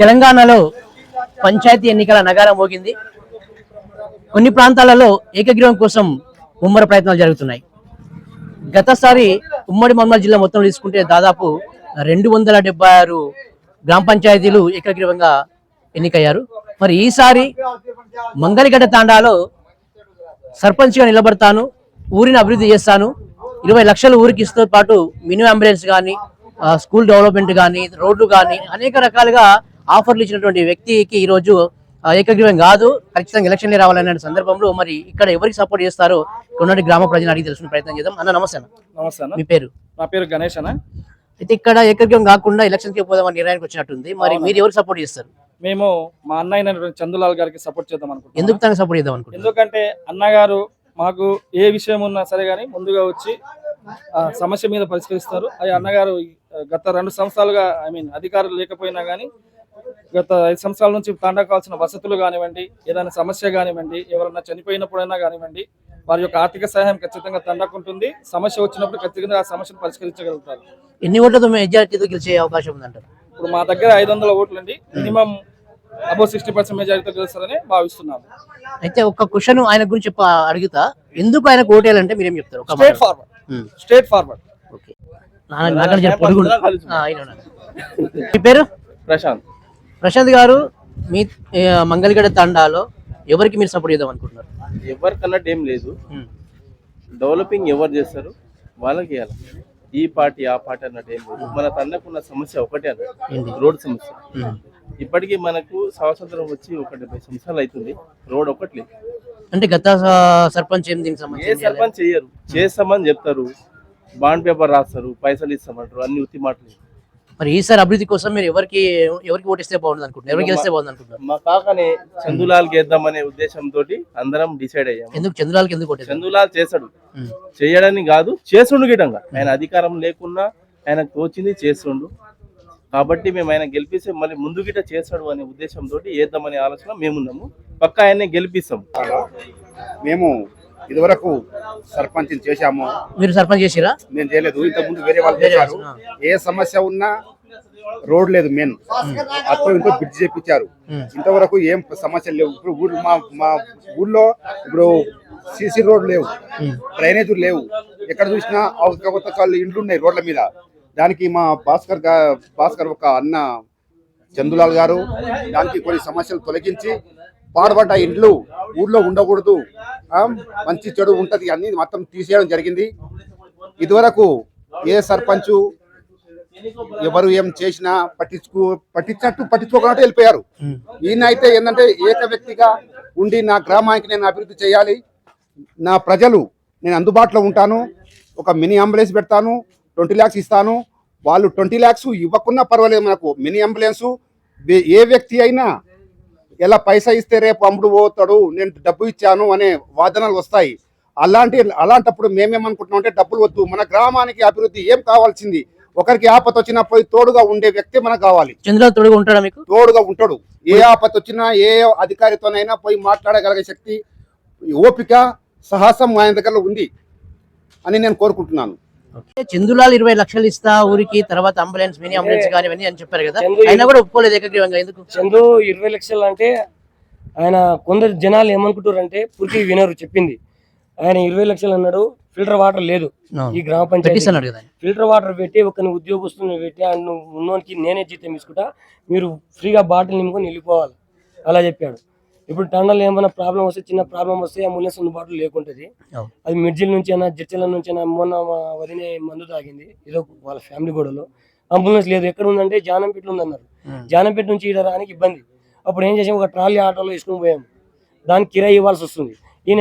తెలంగాణలో పంచాయతీ ఎన్నికల నగారం మోగింది. కొన్ని ప్రాంతాలలో ఏకగ్రీవం కోసం ముమ్మర ప్రయత్నాలు జరుగుతున్నాయి. గతసారి ఉమ్మడి మహమ్మద్ జిల్లా మొత్తం తీసుకుంటే దాదాపు రెండు వందల డెబ్బై ఆరు గ్రామ పంచాయతీలు ఏకగ్రీవంగా ఎన్నికయ్యారు. మరి ఈసారి మంగళగడ్డ తాండాలో సర్పంచ్గా నిలబడతాను ఊరిని అభివృద్ధి చేస్తాను ఇరవై లక్షల ఊరికి ఇస్తూ పాటు మినీ అంబులెన్స్ కానీ స్కూల్ డెవలప్మెంట్ కానీ రోడ్లు కానీ అనేక రకాలుగా ఆఫర్లు ఇచ్చినటువంటి వ్యక్తికి ఈరోజు ఏకగ్రీవం కాదు. ఖచ్చితంగా ఎలక్షన్లే రావాలనే సందర్భంలో మరి ఇక్కడ ఎవరికి సపోర్ట్ చేస్తారో ఉన్నటువంటి గ్రామ ప్రజలు అడిగి తెలుసుకునే ప్రయత్నం చేద్దాం. అన్న నమస్తే నమస్తే మీ పేరు? నా పేరు గణేష్ అన్న. అయితే ఇక్కడ ఏకగ్రీవం కాకుండా ఎలక్షన్కి పోదామని నిర్ణయానికి వచ్చినట్టుంది. మరి మీరు ఎవరికి సపోర్ట్ చేస్తారు? మేము మా అన్నయ్య చందులాల్ గారికి సపోర్ట్ చేద్దాం అనుకుంటున్నాం. ఎందుకు తనకు సపోర్ట్ చేద్దాం అనుకుంటున్నారు? ఎందుకంటే అన్నగారు మాకు ఏ విషయం ఉన్నా సరే కానీ ముందుగా వచ్చి ఆ సమస్య మీద పరిష్కరిస్తారు. అది అన్నగారు గత రెండు సంవత్సరాలుగా ఐ మీన్ అధికారులు లేకపోయినా కానీ గత ఐదు సంవత్సరాల నుంచి తాండా కావాల్సిన వసతులు కానివ్వండి ఏదైనా సమస్య కానివ్వండి ఎవరన్నా చనిపోయినప్పుడైనా కానివ్వండి వారి యొక్క ఆర్థిక సహాయం ఖచ్చితంగా తండకుంటుంది. సమస్య వచ్చినప్పుడు ఖచ్చితంగా ఆ సమస్యను పరిష్కరించగలుగుతారు. ఎన్ని ఓట్లతో మెజారిటీతో గెలిచే అవకాశం ఉందంటారు ఇప్పుడు మా దగ్గర ఐదు వందల ఓట్లు అండి మినిమం అబౌవ్ సిక్స్టీ పర్సెంట్ మెజారిటీతో గెలుస్తారని భావిస్తున్నాను. అయితే ఒక క్వశ్చన్ ఆయన గురించి అడుగుతా. ఎందుకు ఆయనకు ఓటేయాలంటే మీరేం చెప్తారు? ఒక straight forward straight forward okay. ఆయన. మీ పేరు? ప్రశాంత్. ప్రశాంత్ గారు మీ ఏ, మంగళగడ్డ తండాలో ఎవరికి మీరు సపోర్ట్ చేద్దాం అనుకుంటున్నారు? ఎవరికన్నట్టు ఏం లేదు. డెవలపింగ్ ఎవరు చేస్తారు? వాళ్ళకి ఇవ్వాలి. ఈ పార్టీ ఆ పార్టీ అన్నట్టు ఏం లేదు. మన తండకున్న సమస్య ఒకటే? అన్నట్టు రోడ్ సమస్య. ఇప్పటికీ మనకు స్వాతంత్రం వచ్చి ఒక డెబ్బై సంవత్సరాలు అవుతుంది. రోడ్ ఒకటి లేదు. అంటే గత సర్పంచ్ ఏం దీనికి ఏ సంబంధించి సర్పంచ్ చెయ్యరు చేస్తామని చెప్తారు. బాండ్ పేపర్ రాస్తారు. పైసలు ఇస్తామంటారు. అన్ని ఉత్తి మాటలు. మరి ఈసారి అభివృద్ధి కోసం మీరు ఎవరికి ఎవరికి ఓటేస్తే బాగుంది అనుకుంటున్నారు ఎవరికి గెలిస్తే బాగుంది అనుకుంటున్నారు మా కాకనే చందులాల్ గేద్దామనే ఉద్దేశంతో అందరం డిసైడ్ అయ్యాము ఎందుకు? చంద్రాలకి ఎందుకు ఓటేస్తారు చందులాల్ చేస్తాడు ఉమ్. చేయడని కాదు చేస్తుండు గిటంగా. ఆయన అధికారం లేకున్నా ఆయన తోచింది చేస్తుండు. కాబట్టి మేము ఆయన గెలిపిస్తే మళ్ళీ ముందు గిట చేస్తాడు అనే ఉద్దేశంతో వేద్దామనే ఆలోచన మేమున్నాము. పక్క ఆయన్ని గెలిపిస్తాం మేము ఇదివరకు సర్పంచ్ చేశాము. మీరు సర్పంచ్ చేసిరా? నేను చేయలేదు. ఇంతకు ముందు వేరే వాళ్ళు చేశారు. ఏ సమస్య ఉన్నా రోడ్ లేదు మెయిన్. అతో ఇంకో బ్రిడ్జ్ చేపించారు. ఇంతవరకు ఏం సమస్యలు లేవు. ఇప్పుడు ఊరు మా మా ఊళ్ళో ఇప్పుడు సీసీ రోడ్ లేవు. డ్రైనేజీలు లేవు. ఎక్కడ చూసినా కాళ్ళు ఇండ్లు ఉన్నాయి రోడ్ల మీద. దానికి మా భాస్కర్ భాస్కర్ ఒక అన్న చందులాల్ గారు దానికి కొన్ని సమస్యలు తొలగించి పాడుపడ్డ ఇండ్లు ఊర్లో ఉండకూడదు. మంచి చెడు ఉంటది అన్ని మొత్తం తీసేయడం జరిగింది. ఇదివరకు ఏ సర్పంచు ఎవరు ఏం చేసినా పట్టించుకో పట్టించినట్టు పట్టించుకోకుండా వెళ్ళిపోయారు. ఈయన అయితే ఏంటంటే ఏక వ్యక్తిగా ఉండి నా గ్రామానికి నేను అభివృద్ధి చేయాలి. నా ప్రజలు నేను అందుబాటులో ఉంటాను. ఒక మినీ అంబులెన్స్ పెడతాను ట్వంటీ ల్యాక్స్ ఇస్తాను. వాళ్ళు ట్వంటీ ల్యాక్స్ ఇవ్వకున్నా పర్వాలేదు మనకు. మినీ అంబులెన్స్ ఏ వ్యక్తి అయినా ఎలా పైసా ఇస్తే రేపు అమ్ముడు పోతాడు నేను డబ్బు ఇచ్చాను అనే వాదనలు వస్తాయి. అలాంటి అలాంటప్పుడు మేమేమనుకుంటున్నాం అంటే డబ్బులు వద్దు మన గ్రామానికి అభివృద్ధి ఏం కావాల్సింది? ఒకరికి ఆపత వచ్చినా పోయి తోడుగా ఉండే వ్యక్తి మనకు కావాలి. చంద్రబాబు తోడుగా ఉంటాడా మీకు? తోడుగా ఉంటాడు. ఏ ఆపత వచ్చినా ఏ అధికారితోనైనా పోయి మాట్లాడగలిగే శక్తి ఓపిక సాహసం ఆయన దగ్గర ఉంది అని నేను కోరుకుంటున్నాను. చందులాల్ ఇరవై లక్షలు ఇస్తా ఊరికి తర్వాత అంబులెన్స్ మినీ అంబులెన్స్ కానీ ఇవన్నీ అని చెప్పారు కదా. అయినా కూడా ఒప్పుకోలేదు ఏకగ్రీవంగా. ఎందుకు? చందు ఇరవై లక్షలు అంటే ఆయన కొందరు జనాలు ఏమనుకుంటారు అంటే పూర్తి వినరు చెప్పింది. ఆయన ఇరవై లక్షలు అన్నాడు ఫిల్టర్ వాటర్ లేదు. ఈ గ్రామ పంచాయతీ ఆయన. ఫిల్టర్ వాటర్ పెట్టి ఒకరిని ఉద్యోగస్తుని పెట్టి ఆయన ఉన్నోనికి నేనే జీతం తీసుకుంటా మీరు ఫ్రీగా బాటిల్ నింపుకొని వెళ్ళిపోవాలి. అలా చెప్పాడు. ఇప్పుడు టండల్ ఏమైనా ప్రాబ్లం వస్తే చిన్న ప్రాబ్లం వస్తే అంబులెన్స్ అందుబాటులో లేకుంటది. అది మిర్జిల్ నుంచి అయినా జడ్చల నుంచి అయినా మొన్న మా వదినే మందు తాగింది. ఏదో వాళ్ళ ఫ్యామిలీ గొడవలో. అంబులెన్స్ లేదు. ఎక్కడ ఉందంటే జానంపేట ఉందన్నారు. జానంపేట నుంచి ఈడ రానికి ఇబ్బంది. అప్పుడు ఏం చేసాం? ఒక ట్రాలీ ఆటోలో వేసుకుని పోయాం. దానికి కిరాయి ఇవ్వాల్సి వస్తుంది. ఈయన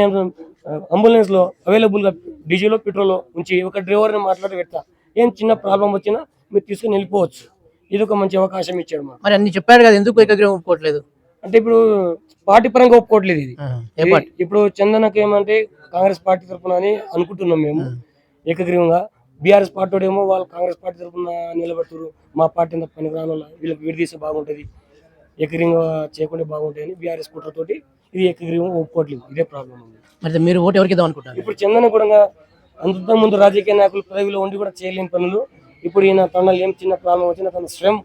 అంబులెన్స్లో అవైలబుల్గా డీజిల్ పెట్రోల్ ఉంచి ఒక డ్రైవర్ని మాట్లాడి పెడతా. ఏం చిన్న ప్రాబ్లం వచ్చినా మీరు తీసుకుని వెళ్ళిపోవచ్చు. ఇది ఒక మంచి అవకాశం ఇచ్చాడు మరి అన్ని చెప్పాడు కదా ఎందుకు ఏకగ్రీవం ఒప్పుకోవట్లేదు? అంటే ఇప్పుడు పార్టీ పరంగా ఒప్పుకోవట్లేదు ఇది. ఇప్పుడు చందనకి ఏమంటే కాంగ్రెస్ పార్టీ తరఫున అని అనుకుంటున్నాం మేము. ఏకగ్రీవంగా. బీఆర్ఎస్ పార్టీ ఏమో వాళ్ళు కాంగ్రెస్ పార్టీ తరఫున నిలబడుతున్నారు మా పార్టీ అంత పని రాని వాళ్ళ వీళ్ళకి విడదీస్తే బాగుంటుంది. ఏకగ్రీవంగా చేయకుండా బాగుంటుంది అని బీఆర్ఎస్ కుట్రతోటి ఇది ఏకగ్రీవం ఒప్పుకోవట్లేదు. ఇదే ప్రాబ్లం ఉంది. మరి మీరు ఓటు ఎవరికి ఇద్దాం అనుకుంటారు ఇప్పుడు చందన కూడా అంత ముందు రాజకీయ నాయకులు పదవిలో ఉండి కూడా చేయలేని పనులు. ఇప్పుడు ఈయన తన ఏం చిన్న ప్రాబ్లం వచ్చినా తన స్వయం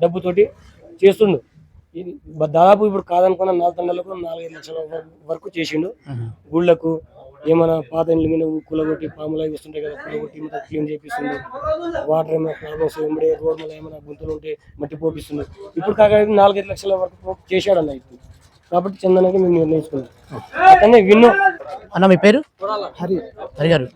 డబ్బుతోటి చేస్తుండు. దాదాపు ఇప్పుడు కాదనుకున్న నాలుగు తండలకు నాలుగైదు లక్షల వరకు చేసిండు. గుళ్ళకు ఏమైనా పాత ఇండ్ల మీద కూలగొట్టి పాములు అవి వస్తుంటాయి కదా కూలగొట్టి మొత్తం క్లీన్ చేపిస్తుంది వాటర్ ఏమైనా ప్రాబ్లమ్స్ ఏమిడే రోడ్ మీద ఏమైనా గుంతలు ఉంటే మట్టి పోపిస్తుంది ఇప్పుడు కాక నాలుగైదు లక్షల వరకు చేశాడు అన్న ఇప్పుడు. కాబట్టి చందనకి మేము నిర్ణయించుకున్నాం. అతనే విన్నో. అన్న మీ పేరు? హరి. హరి గారు.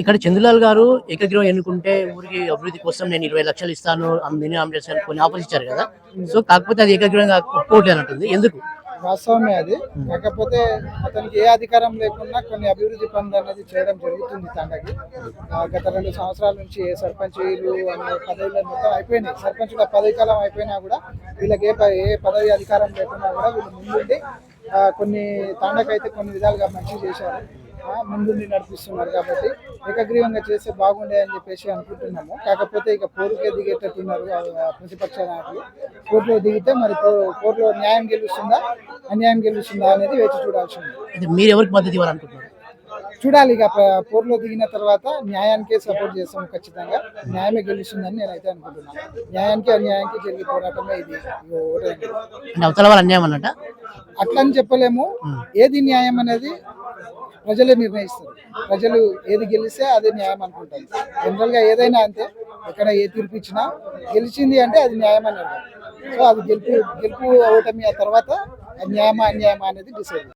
ఇక్కడ చంద్రలాల్ గారు ఏకగ్రీవం ఎన్నుకుంటే ఊరికి అభివృద్ధి కోసం నేను ఇరవై లక్షలు ఇస్తాను మినీ ఆంబులెన్స్ కొన్ని ఆఫర్స్ ఇచ్చారు కదా. సో కాకపోతే అది ఏకగ్రీవంగా ఒప్పుకోవట్లేదు అన్నట్టుంది ఎందుకు? వాస్తవమే అది. కాకపోతే అతనికి ఏ అధికారం లేకుండా కొన్ని అభివృద్ధి పనులు అనేది చేయడం జరుగుతుంది తండకి. గత రెండు సంవత్సరాల నుంచి ఏ సర్పంచీలు అనే పదవులు మొత్తం అయిపోయినాయి. సర్పంచుల పదవి కాలం అయిపోయినా కూడా వీళ్ళకి ఏ ఏ పదవి అధికారం లేకుండా కూడా వీళ్ళు ముందుండి కొన్ని తండకైతే కొన్ని విధాలుగా మంచి చేశారు. ముందుండి నడిపిస్తున్నారు కాబట్టి ఏకగ్రీవంగా చేస్తే బాగుండే అని చెప్పేసి అనుకుంటున్నాము. కాకపోతే ఇక పోరుకే దిగేటట్టున్నారు ప్రతిపక్ష నాయకులు. కోర్టులో దిగితే మరి కోర్టులో న్యాయం గెలుస్తుందా అన్యాయం గెలుస్తుందా అనేది వేచి చూడాల్సి ఉంది. మీరు ఎవరికి మద్దతు ఇవ్వాలనుకుంటున్నారు? చూడాలి ఇక పోరులో దిగిన తర్వాత న్యాయానికే సపోర్ట్ చేస్తాం ఖచ్చితంగా. న్యాయమే గెలుస్తుందని నేనైతే అనుకుంటున్నాను. న్యాయానికి అన్యాయానికి జరిగే పోరాటమే ఇది. అవతల వాళ్ళు అన్యాయం అన్నట్ట? అట్లా అని చెప్పలేము ఏది న్యాయం అనేది ప్రజలే నిర్ణయిస్తారు. ప్రజలు ఏది గెలిస్తే అదే న్యాయం అనుకుంటారు. జనరల్గా ఏదైనా అంతే ఎక్కడ ఏ తీర్పు ఇచ్చినా గెలిచింది అంటే అది న్యాయం అని అర్థం. సో అది గెలుపు గెలుపు ఓటమి ఆ తర్వాత అది న్యాయమా అన్యాయమా అనేది డిసైడ్.